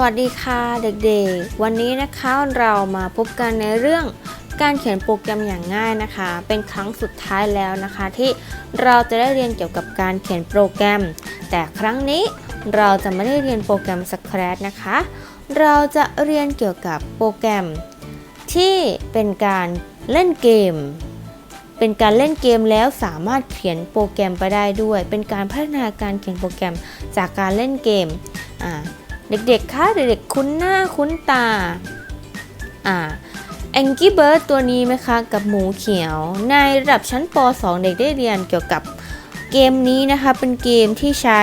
วัสดีค่ะเด็กๆ วันนี้นะคะเรามาพบกันในเรื่องการเขียนโปรแกรมอย่างง่ายนะคะ เป็นครั้งสุดท้ายแล้วนะคะ ที่เราจะได้เรียนเกี่ยวกับการเขียนโปรแกรม แต่ครั้งนี้เราจะไม่ได้เรียนโปรแกรม Scratch นะคะ เราจะเรียนเกี่ยวกับโปรแกรม ที่เป็นการเล่นเกม เป็นการเล่นเกมแล้วสามารถเขียนโปรแกรมไปได้ด้วย เป็นการพัฒนาการเขียนโปรแกรมจากการเล่นเกมอ่า เด็กๆ คะเด็กๆ คุ้นหน้าคุ้นตา อ่า Angry Bird ตัวนี้ไหมคะ กับหมูเขียว ในระดับชั้นป .2 เด็กได้เรียนเกี่ยวกับเกมนี้นะคะ เป็นเกมที่ใช้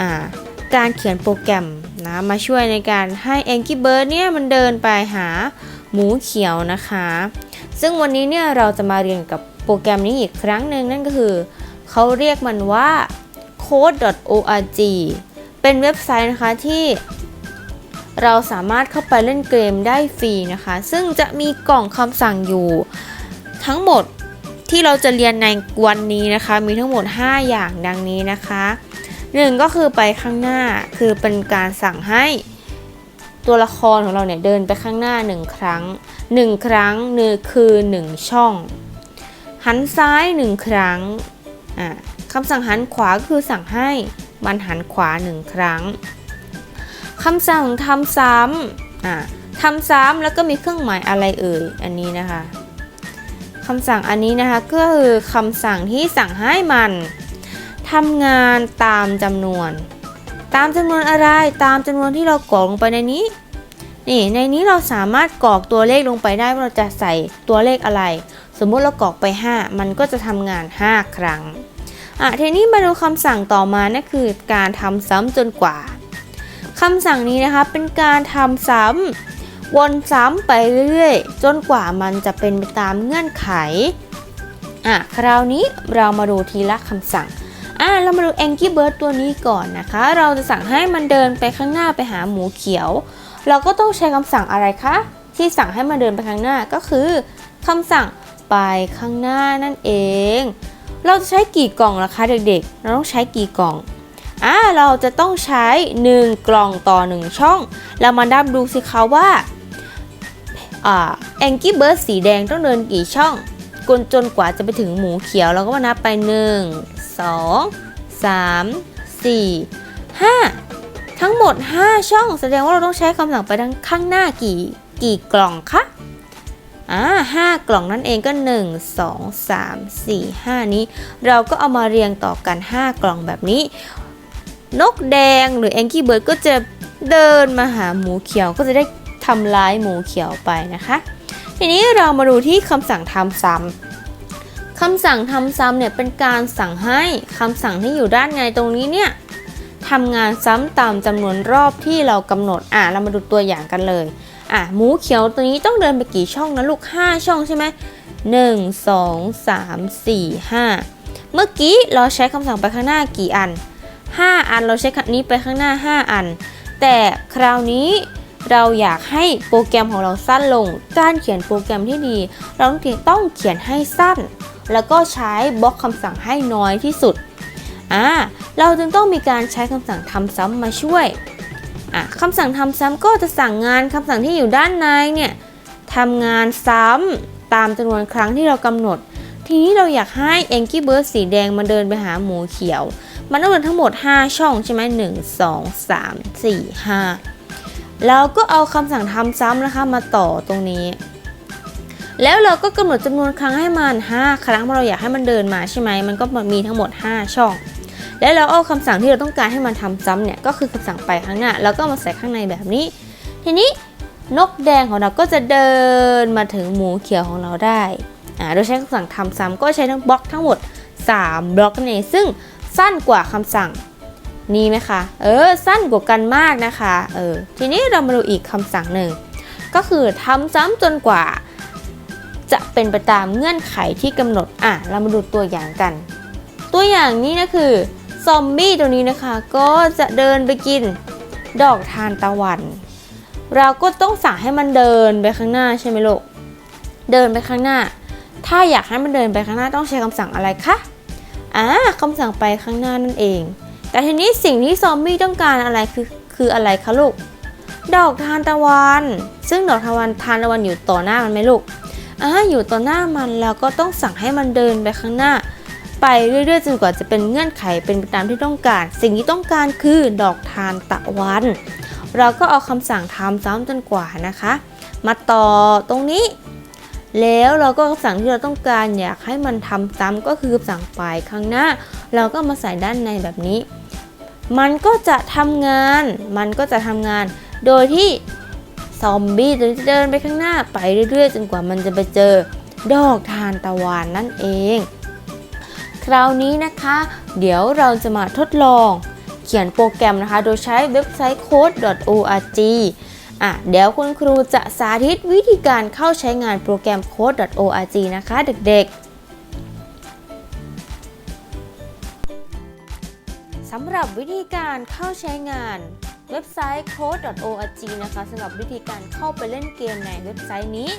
อ่าการเขียนโปรแกรมนะมาช่วยในการให้ Angry Bird เนี่ยมันเดินไปหาหมูเขียวนะคะ ซึ่งวันนี้เนี่ยเราจะมาเรียนกับโปรแกรมนี้อีกครั้งหนึ่งนั่นก็คือ เขาเรียกมันว่า code.org เป็นเว็บไซต์นะคะที่เราสามารถเข้าไปเล่นเกมได้ฟรีนะคะ ซึ่งจะมีกล่องคำสั่งอยู่ ทั้งหมดที่เราจะเรียนในวันนี้นะคะ มีทั้งหมด 5 อย่างดังนี้นะคะหนึ่งก็คือไปข้างหน้าคือเป็นการสั่งให้ตัวละครของเราเนี่ยเดินไปข้างหน้า 1 ครั้ง 1 ครั้งนึคือ 1 ช่อง หันซ้าย 1 ครั้งคำสั่งหันขวาคือสั่งให้ มันหันขวาหนึ่งครั้งคำสั่งทำซ้ำอ่าทำซ้ำแล้วก็มีเครื่องหมายอะไรเอ่ยอันนี้นะคะคำสั่งอันนี้นะคะก็คือคำสั่งที่สั่งให้มันทำงานตามจำนวน ตามจำนวนอะไรตามจำนวนที่เรากรอกลงไปในนี้นี่ในนี้เราสามารถกรอกตัวเลขลงไปได้ว่าเราจะใส่ตัวเลขอะไร สมมุติเรากรอกไป 5 มันก็จะทำงาน 5 ครั้ง อะทีนี้มาดูคำสั่งต่อมานั่นคือการทำซ้ำจนกว่าคำสั่งนี้นะคะเป็นการทำซ้ำวนซ้ำไปเรื่อยๆ จนกว่ามันจะเป็นไปตามเงื่อนไขอะคราวนี้เรามาดูทีละคำสั่งอะเรามาดู Angry Bird ตัวนี้ก่อนนะคะ เราจะสั่งให้มันเดินไปข้างหน้าไปหาหมูเขียว เราก็ต้องใช้คำสั่งอะไรคะ ที่สั่งให้มันเดินไปข้างหน้าก็คือคำสั่งไปข้างหน้านั่นเอง เราจะใช้กี่กล่องล่ะคะเด็กๆ เราต้องใช้กี่กล่องอ่าเราจะต้องใช้ 1 กล่องต่อ 1 ช่อง เรามาดับดูสิคะว่าอ่าแองกี้เบิร์ดสีแดงต้องเดินกี่ช่องกนจนกว่าจะไปถึงหมูเขียวเราก็มานับไป 1 2 3 4 5 ทั้งหมด 5 ช่อง แสดงว่าเราต้องใช้คำสั่งไปทางข้างหน้ากี่กี่กล่องคะ อ่าห้ากล่องนั่นเองก็ 1 2 3 4 5 นี้ เราก็เอามาเรียงต่อกัน 5 กล่องแบบนี้ นกแดงหรือแองกี้เบิร์ดก็จะเดินมาหาหมูเขียวก็จะได้ทำร้ายหมูเขียวไปนะคะ ทีนี้เรามาดูที่คำสั่งทำซ้ำคำสั่งทำซ้ำเนี่ยเป็นการสั่งให้คำสั่งที่อยู่ด้านในตรงนี้เนี่ยทำงานซ้ำตามจำนวนรอบที่เรากำหนดอะเรามาดูตัวอย่างกันเลย อะหมูเขียวตัวนี้ต้องเดินไปกี่ช่องนะลูก 5 ช่องใช่ไหมหนึ่งสองสามสี่ห้าเมื่อกี้เราใช้คำสั่งไปข้างหน้ากี่อัน 5 อันเราใช้คำนี้ไปข้างหน้า 5 อัน แต่คราวนี้เราอยากให้โปรแกรมของเราสั้นลง การเขียนโปรแกรมที่ดี เราต้องเขียนให้สั้น แล้วก็ใช้บล็อกคำสั่งให้น้อยที่สุดอ่าเราจึงต้องมีการใช้คำสั่งทำซ้ำมาช่วย อะคำสั่งทำซ้ำก็จะสั่งงานคำสั่งที่อยู่ด้านในเนี่ยทำงานซ้ำตามจำนวนครั้งที่เรากำหนด ทีนี้เราอยากให้ Angry Bird สีแดงมาเดินไปหาหมูเขียว มันต้องเดินทั้งหมด 5 ช่องใช่ไหม1 2 3 4 5แล้วก็เอาคำสั่งทำซ้ำนะคะมาต่อตรงนี้ แล้วเราก็กำหนดจำนวนครั้งให้มัน 5 ครั้งเพราะเราอยากให้มันเดินมาใช่ไหมมันก็มีทั้งหมด 5 ช่อง แล้วเราเอาคำสั่งที่เราต้องการให้มันทำซ้ำเนี่ยก็คือคำสั่งไปข้างหน้า แล้วก็มาใส่ข้างในแบบนี้ ทีนี้นกแดงของเราก็จะเดินมาถึงหมูเขียวของเราได้อ่าโดยใช้คำสั่งทำซ้ำก็ใช้ทั้งบล็อกทั้งหมด 3 บล็อกนั่นเองซึ่งสั้นกว่าคำสั่งนี่ไหมคะ เออ สั้นกว่ากันมากนะคะ เออ ทีนี้เรามาดูอีกคำสั่งหนึ่ง ก็คือทำซ้ำจนกว่า จะเป็นไปตามเงื่อนไขที่กำหนด อะ เรามาดูตัวอย่างกัน ตัวอย่างนี้นะคือ ซอมบี้ตัวนี้นะคะ ก็จะเดินไปกินดอกทานตะวัน เราก็ต้องสั่งให้มันเดินไปข้างหน้าใช่ไหมลูก เดินไปข้างหน้า ถ้าอยากให้มันเดินไปข้างหน้าต้องใช้คำสั่งอะไรคะ อ่าคำสั่งไปข้างหน้านั่นเอง แต่ทีนี้สิ่งที่ซอมบี้ต้องการอะไรคือคืออะไรคะลูก ดอกทานตะวัน ซึ่งดอกทานตะวันทานตะวันอยู่ต่อหน้ามันไหมลูกอ่าอยู่ต่อหน้ามันแล้วก็ต้องสั่งให้มันเดินไปข้างหน้า ไปเรื่อยๆจนกว่าจะเป็นเงื่อนไขเป็นไปตามที่ต้องการ สิ่งที่ต้องการคือดอกทานตะวัน เราก็เอาคำสั่งทำซ้ำจนกว่านะคะ มาต่อตรงนี้ แล้วเราก็คำสั่งที่เราต้องการอยากให้มันทำซ้ำก็คือคำสั่งไปข้างหน้า เราก็มาใส่ด้านในแบบนี้ มันก็จะทำงาน มันก็จะทำงาน โดยที่ซอมบี้จะเดินไปข้างหน้าไปเรื่อยๆ จนกว่ามันจะไปเจอดอกทานตะวันนั่นเอง คราวนี้นะคะ เดี๋ยวเราจะมาทดลอง เขียนโปรแกรมนะคะ โดยใช้เว็บไซต์ code.org อะเดี๋ยวคุณครูจะสาธิตวิธีการเข้าใช้งานโปรแกรม code.org นะคะเด็กๆ สำหรับวิธีการเข้าใช้งานเว็บไซต์ code.org นะคะสำหรับวิธีการเข้าไปเล่นเกมในเว็บไซต์นี้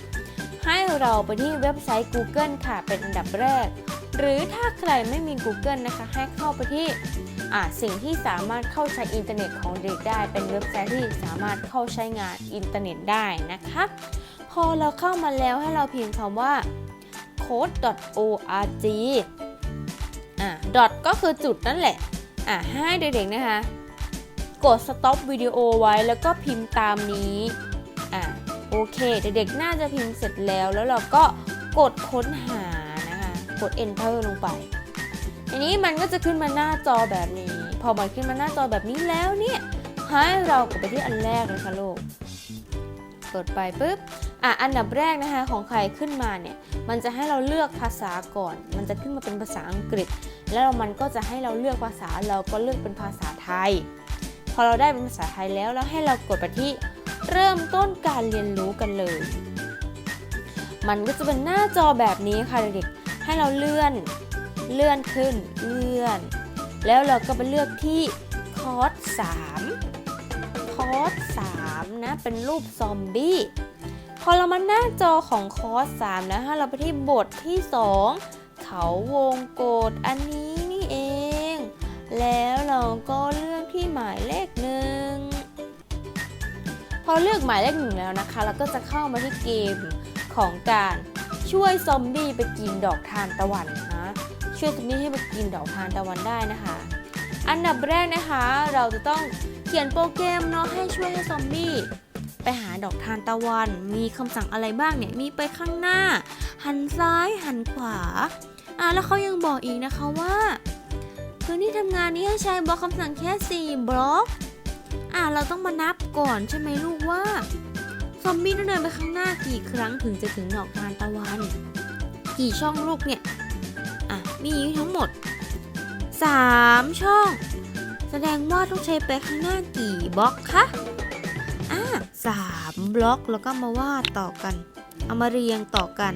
ให้เราไปที่เว็บไซต์ Google ค่ะ เป็นอันดับแรก หรือถ้าใครไม่มี Google นะคะให้เข้าไปที่สิ่งที่สามารถเข้าใช้อินเทอร์เน็ตของเด็กได้ เป็นเว็บไซต์ที่สามารถเข้าใช้งานอินเทอร์เน็ตได้นะคะพอเราเข้ามาแล้วให้เราพิมพ์คำว่า code.org อะ dot ก็คือจุดนั่นแหละ อะ ให้เด็กๆนะคะ กด stop วิดีโอไว้แล้วก็พิมพ์ตามนี้ อะ โอเค เด็กๆ น่าจะพิมพ์เสร็จแล้ว แล้วเราก็กดค้นหา กด enter ลงไปทีนี้มันก็จะขึ้นมาหน้าจอแบบนี้ พอมันขึ้นมาหน้าจอแบบนี้แล้วเนี่ยให้เรากดไปที่อันแรกเลยค่ะลูกกดไปปุ๊บอะอันดับแรกนะคะของใครขึ้นมาเนี่ยมันจะให้เราเลือกภาษาก่อน มันจะขึ้นมาเป็นภาษาอังกฤษ แล้วมันก็จะให้เราเลือกภาษาเราก็เลือกเป็นภาษาไทย พอเราได้เป็นภาษาไทยแล้วแล้วให้เรากดไปที่เริ่มต้นการเรียนรู้กันเลย มันก็จะเป็นหน้าจอแบบนี้ค่ะเด็ก ให้เราเลื่อนเลื่อนขึ้นเลื่อน แล้วเราก็ไปเลือกที่คอร์ส3คอร์ส3นะเป็นรูปซอมบี้พอเรามาหน้าจอของคอร์ส3แล้วฮะเราไปที่บทที่2เขาวงโกดอันนี้นี่เอง แล้วเราก็เลือกที่หมายเลขหนึ่งพอเลือกหมายเลขหนึ่งแล้วนะคะ เราก็จะเข้ามาที่เกมของการ ช่วยซอมบี้ไปกินดอกทานตะวันนะช่วยตัวนี้ให้ไปกินดอกทานตะวันได้นะคะ อันดับแรกนะคะ เราจะต้องเขียนโปรแกรมเนาะให้ช่วยให้ซอมบี้ไปหาดอกทานตะวัน มีคำสั่งอะไรบ้างเนี่ย มีไปข้างหน้า หันซ้าย หันขวา อ่าแล้วเขายังบอกอีกนะคะว่าพื้นที่ทำงานนี้ให้ใช้บล็อกคำสั่งแค่ 4 บล็อก อ่าเราต้องมานับก่อนใช่ไหมลูกว่า ซอมบี้ต้องเดินไปข้างหน้ากี่ครั้งถึงจะถึงดอกทานตะวัน กี่ช่องลูกเนี่ย อะ มีทั้งหมด 3 ช่อง แสดงว่าต้องใช้ไปข้างหน้ากี่บล็อกคะ อะสามบล็อกแล้วก็มาวาดต่อกัน เอามาเรียงต่อกัน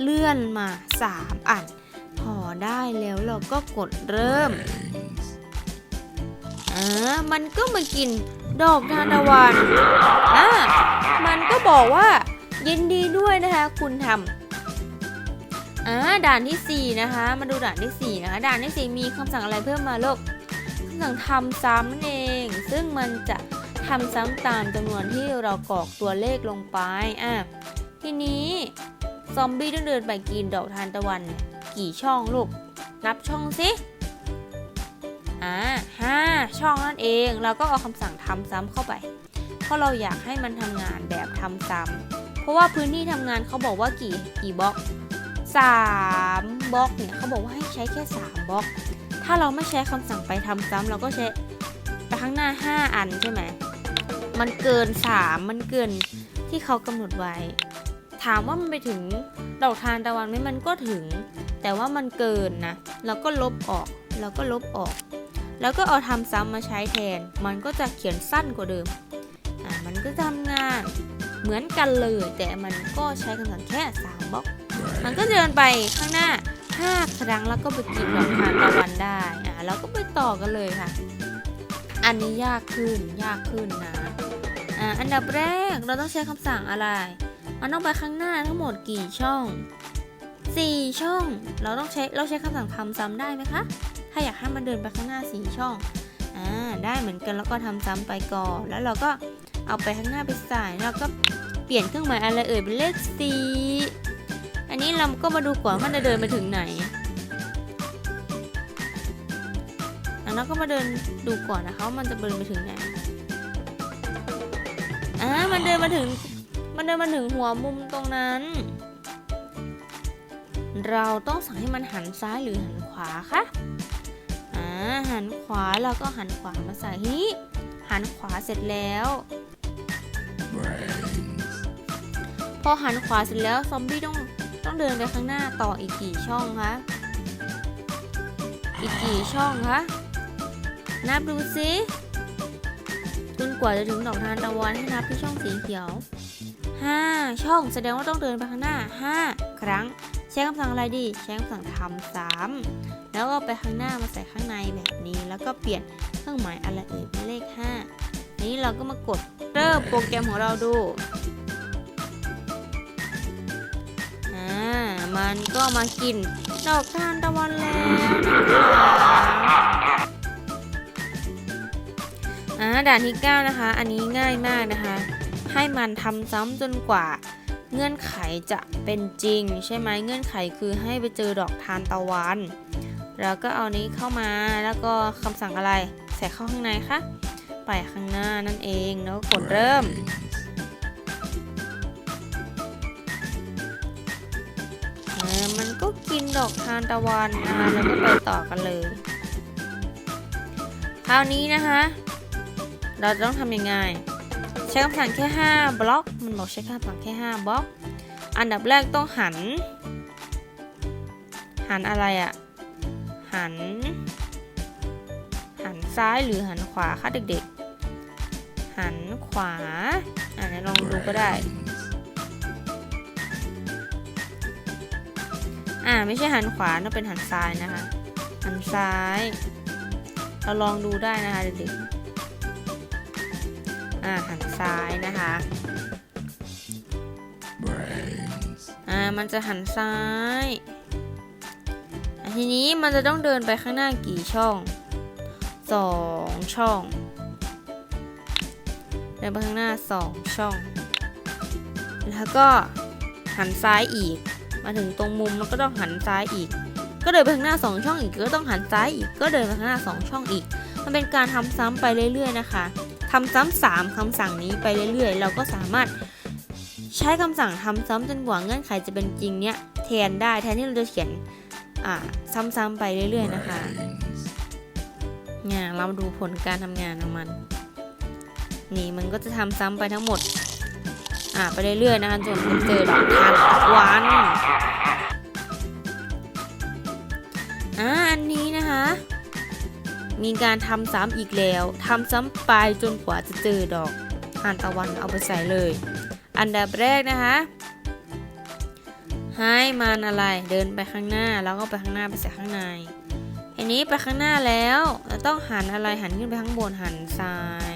เลื่อนมา 3 อัน พอได้แล้วเราก็กดเริ่ม อ่า มันก็มากิน ดอกทานตะวันอ่ามันก็บอกว่า ยินดีด้วยนะคะ คุณทำอ่าด่านทีสี่ 4 นะคะ มาดูด่านที่ 4 นะคะ ด่านที่ 4 มีคำสั่งอะไรเพิ่มมาลูกคำสั่งทำซ้ำนั่นเอง ซึ่งมันจะทำซ้ำตามจำนวนที่เรากรอกตัวเลขลงไปอะทีนี้ซอมบี้ต้องเดินไปกินดอกทานตะวัน กี่ช่องลูก นับช่องสิ อ่าห้าช่องนั่นเอง เราก็เอาคำสั่งทำซ้ำเข้าไป เพราะเราอยากให้มันทำงานแบบทำซ้ำเพราะว่าพื้นที่ทำงานเขาบอกว่ากี่กี่บล็อกสามบล็อกเนี่ยเขาบอกว่าให้ใช้แค่สามบล็อก ถ้าเราไม่ใช้คำสั่งไปทำซ้ำเราก็ใช้ไปข้างหน้า 5 อันใช่ไหมมันเกิน 3 มันเกินที่เขากำหนดไว้ ถามว่ามันไปถึงดอกทานตะวันไหมมันก็ถึง แต่ว่ามันเกินนะ เราก็ลบออก เราก็ลบออก แล้วก็เอาทำซ้ำมาใช้แทน มันก็จะเขียนสั้นกว่าเดิม อ่า มันก็จะทำงานเหมือนกันเลย แต่มันก็ใช้คำสั่งแค่3บล็อก มันก็เดินไปข้างหน้า 5 ครั้งแล้วก็ไปกินดอกทานตะวันได้ อ่า แล้วก็ไปต่อกันเลยค่ะ อันนี้ยากขึ้น ยากขึ้นนะ อ่า อันดับแรกเราต้องใช้คำสั่งอะไร มันต้องไปข้างหน้าทั้งหมดกี่ช่อง 4 ช่อง เราต้องใช้ เราใช้คำสั่งทำซ้ำได้ไหมคะ ถ้าอยากให้มันเดินไปข้างหน้า4ช่องอ่าได้เหมือนกันแล้วก็ทำซ้ำไปก่อนแล้วเราก็เอาไปข้างหน้าไปใส่แล้วก็เปลี่ยนเครื่องหมายอะไรเอ่ยเป็นเลขสี่อันนี้เราก็มาดูก่อนว่ามันจะเดินไปถึงไหนอันนั้นก็มาเดินดูก่อนนะคะว่ามันจะเดินไปถึงไหนอ่ามันเดินมาถึง มันเดินมาถึงหัวมุมตรงนั้น เราต้องสั่งให้มันหันซ้ายหรือหันขวาคะ หันขวาเราก็หันขวามาใส่ทีหันขวาเสร็จแล้ว พอหันขวาเสร็จแล้วซอมบี้ต้องต้องเดินไปข้างหน้าต่ออีกกี่ช่องคะอีกกี่ช่องคะนับดูสิจนกว่าจะถึงดอกทานตะวันให้นับที่ช่องสีเขียว 5 ช่องแสดงว่าต้องเดินไปข้างหน้า 5 ครั้ง ใช้คำสั่งอะไรดี ใช้คำสั่งทำซ้ำ แล้วก็ไปข้างหน้ามาใส่ข้างในแบบนี้ แล้วก็เปลี่ยนเครื่องหมายอะไรเอ่ยเป็นเลข 5 นี้เราก็มากดเริ่มโปรแกรมของเราดูอ่ามันก็มากินดอกทานตะวันแล้วอ่าด่านที่ 9 นะคะ อันนี้ง่ายมากนะคะ ให้มันทำซ้ำจนกว่า เงื่อนไขจะเป็นจริง ใช่ไหมเงื่อนไขคือให้ไปเจอดอกทานตะวัน แล้วก็เอานี้เข้ามาแล้วก็คำสั่งอะไร ใส่เข้าข้างในคะไปข้างหน้านั่นเองแล้วกดเริ่ม มันก็กินดอกทานตะวันนะคะแล้วก็ไปต่อกันเลย คราวนี้นะคะ เราต้องทำยังไง ใช้คำสั่งแค่ 5 บล็อก มันบอกใช้คำสั่งแค่ 5 บล็อก อันดับแรกต้องหัน หันอะไรอะ่ะ หัน หันซ้ายหรือหันขวาคะเด็กๆ หันขวา อ่าลองดูก็ได้ อ่าไม่ใช่หันขวาต้องเป็นหันซ้ายนะคะ หันซ้าย เราลองดูได้นะคะเด็กๆ อ่าหันซ้ายนะคะอ่ามันจะหันซ้ายอะ ทีนี้มันจะต้องเดินไปข้างหน้ากี่ช่องสองช่อง เดินไปข้างหน้าสองช่อง แล้วก็หันซ้ายอีก มาถึงตรงมุมมันก็ต้องหันซ้ายอีก ก็เดินไปข้างหน้า2ช่องอีกก็ต้องหันซ้ายอีก ก็เดินไปข้างหน้า2ช่องอีก มันเป็นการทำซ้ำไปเรื่อย ๆ นะคะทำซ้ำสามคำสั่งนี้ไปเรื่อย ๆ เราก็สามารถใช้คำสั่งทำซ้ำจนกว่าเงื่อนไขจะเป็นจริงเนี้ยแทนได้แทนที่เราจะเขียน อ่าซ้ำๆไปเรื่อยๆนะคะเนี่ยเรามาดูผลการทำงานของมัน นี่มันก็จะทำซ้ำไปทั้งหมด อ่าไปเรื่อยๆนะคะจนมันเจอดอกทานตะวันอ่าอันนี้นะคะ มีการทำซ้ำอีกแล้วทำซ้ำไปจนกว่าจะเจอดอกทานตะวันเอาไปใส่เลย อันดับแรกนะคะ ให้มันอะไร เดินไปข้างหน้า แล้วก็ไปข้างหน้าไปใส่ข้างในอันนี้ไปข้างหน้าแล้วเราต้องหันอะไรหันขึ้นไปข้างบนหันซ้าย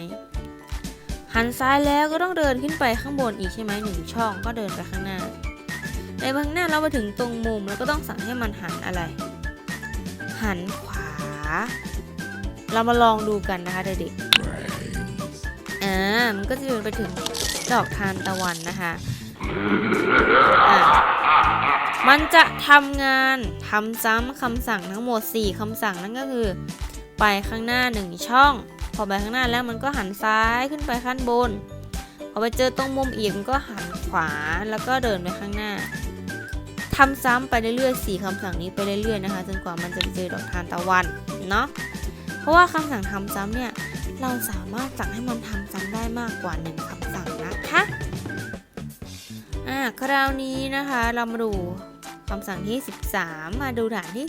หันซ้ายแล้วก็ต้องเดินขึ้นไปข้างบนอีกใช่ไหมหนึ่งช่องก็เดินไปข้างหน้าในข้างหน้าเราไปถึงตรงมุมแล้วก็ต้องสั่งให้มันหันอะไร หันขวา เรามาลองดูกันนะคะเด็กๆอ่ามันก็จะเดินไปถึงดอกทานตะวันนะคะอ่า มันจะทำงานทำซ้ำคำสั่งทั้งหมด 4คำสั่งนั่นก็คือ ไปข้างหน้า 1 ช่อง พอไปข้างหน้าแล้วมันก็หันซ้ายขึ้นไปข้างบน พอไปเจอตรงมุมอีกมันก็หันขวาแล้วก็เดินไปข้างหน้าทำซ้ำไปเรื่อยๆสี่คำสั่งนี้ไปเรื่อยๆนะคะจนกว่ามันจะไปเจอดอกทานตะวันเนาะเพราะว่าคำสั่งทำซ้ำเนี่ยเราสามารถสั่งให้มันทำซ้ำได้มากกว่าหนึ่งคำสั่งนะคะ อ่าคราวนี้นะคะเรามาดูคำสั่งที่ 13 มาดูด่านที่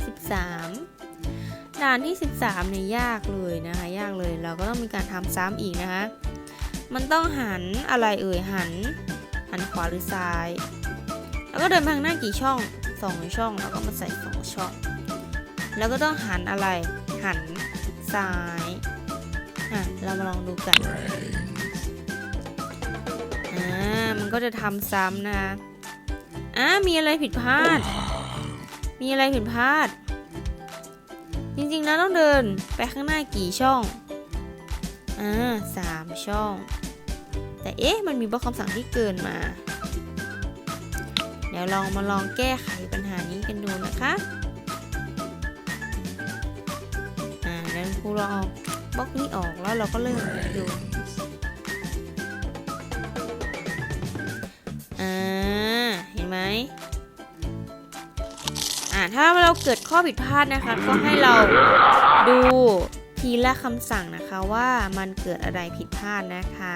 13 ด่านที่ 13เนี่ยยากเลยนะคะ ยากเลยเราก็ต้องมีการทำซ้ำอีกนะคะ มันต้องหันอะไรเอ่ยหัน หันขวาหรือซ้าย แล้วก็เดินไปข้างหน้ากี่ช่องสองช่องแล้วก็มาใส่สองช่อง แล้วก็ต้องหันอะไรหันซ้ายอะเรามาลองดูกัน มันก็จะทำซ้ำนะคะอ่ามีอะไรผิดพลาด มีอะไรผิดพลาด จริงๆแล้วต้องเดินไปข้างหน้ากี่ช่องอ่าสามช่อง แต่เอ๊ะมันมีบล็อกคำสั่งที่เกินมา เดี๋ยวลองมาลองแก้ไขปัญหานี้กันดูนะคะอ่าแล้วครูลองเอาบล็อกนี้ออกแล้วเราก็เริ่มดู ไหมอ่าถ้าเราเกิดข้อผิดพลาดนะคะ ก็ให้เราดูทีละคำสั่งนะคะว่ามันเกิดอะไรผิดพลาดนะคะ